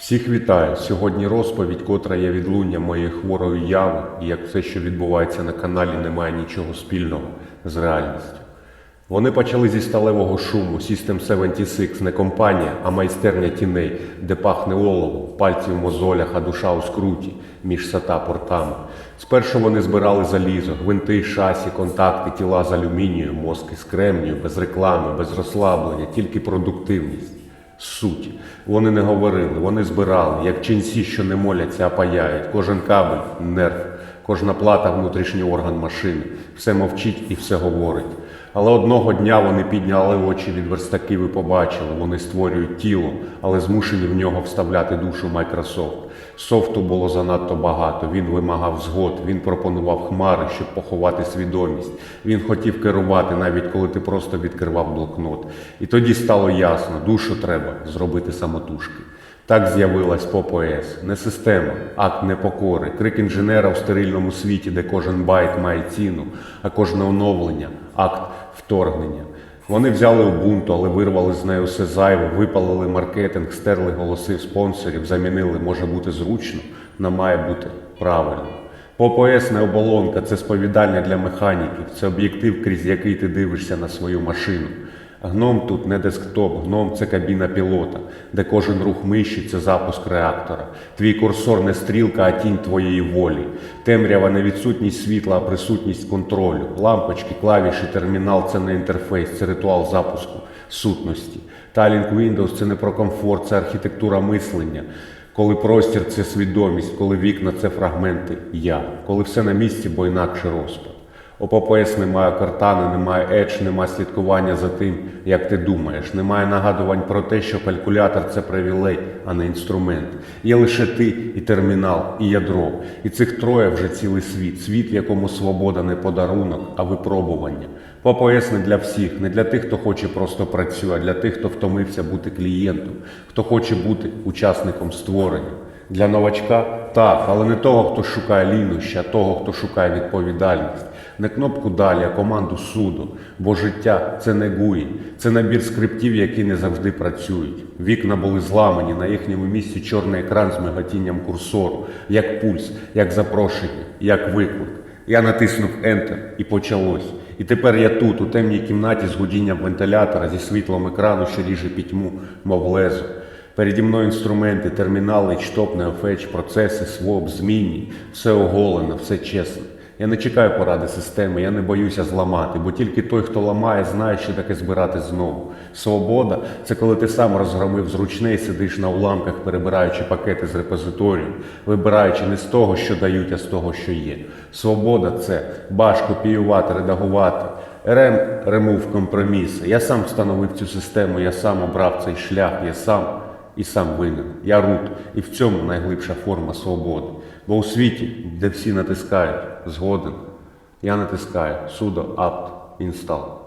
Всіх вітаю! Сьогодні розповідь, котра є відлунням моєї хворої яви, і як все, що відбувається на каналі, не має нічого спільного з реальністю. Вони почали зі сталевого шуму System 76, не компанія, а майстерня тіней, де пахне олово, пальці в мозолях, а душа у скруті між сата портами. Спершу вони збирали залізо, гвинти, шасі, контакти, тіла з алюмінію, мозки з кремнію, без реклами, без розслаблення, тільки продуктивність. Суть. Вони не говорили, вони збирали, як ченці, що не моляться, а паяють. Кожен кабель нерв, кожна плата внутрішній орган машини. Все мовчить і все говорить. Але одного дня вони підняли очі від верстаків і побачили, вони створюють тіло, але змушені в нього вставляти душу Microsoft. Софту було занадто багато. Він вимагав згод, він пропонував хмари, щоб поховати свідомість. Він хотів керувати, навіть коли ти просто відкривав блокнот. І тоді стало ясно, душу треба зробити самотужки. Так з'явилась ПОПОС. Не система, акт непокори, крик інженера в стерильному світі, де кожен байт має ціну, а кожне оновлення акт вторгнення. Вони взяли Ubuntu, але вирвали з нею все зайве, випалили маркетинг, стерли голоси спонсорів, замінили може бути зручно, на має бути правильно. ПОПС не оболонка, це сповідальня для механіків, це об'єктив, крізь який ти дивишся на свою машину. Гном тут не десктоп, гном це кабіна пілота, де кожен рух миші це запуск реактора. Твій курсор не стрілка, а тінь твоєї волі. Темрява не відсутність світла, а присутність контролю. Лампочки, клавіші, термінал це не інтерфейс, це ритуал запуску сутності. Талінг Windows це не про комфорт, це архітектура мислення. Коли простір це свідомість, коли вікна це фрагменти я, коли все на місці, бо інакше розпад. У ППС немає картани, немає едж, немає слідкування за тим, як ти думаєш. Немає нагадувань про те, що калькулятор це привілей, а не інструмент. Є лише ти і термінал, і ядро. І цих троє вже цілий світ. Світ, в якому свобода не подарунок, а випробування. ППС не для всіх, не для тих, хто хоче просто працювати, а для тих, хто втомився бути клієнтом, хто хоче бути учасником створення. Для новачка так, але не того, хто шукає ліноща, а того, хто шукає відповідальність. Не кнопку далі, а команду суду. Бо життя це не гуї, це набір скриптів, які не завжди працюють. Вікна були зламані, на їхньому місці чорний екран з миготінням курсору, як пульс, як запрошення, як виклик. Я натиснув Enter і почалось. І тепер я тут, у темній кімнаті з гудінням вентилятора, зі світлом екрану, що ріже пітьму, мов лезо. Переді мною інструменти, термінали, штоп, неофеч, процеси, своп, змінні, все оголено, все чесно. Я не чекаю поради системи, я не боюся зламати, бо тільки той, хто ламає, знає, що таке збирати знову. Свобода це коли ти сам розгромив зручне і сидиш на уламках, перебираючи пакети з репозиторію, вибираючи не з того, що дають, а з того, що є. Свобода це баш, копіювати, редагувати. РМ ремув компроміси. Я сам встановив цю систему, я сам обрав цей шлях, я сам і сам винен. Я рут, і в цьому найглибша форма свободи. Бо у світі, де всі натискають згоден, я натискаю судо апт інстал.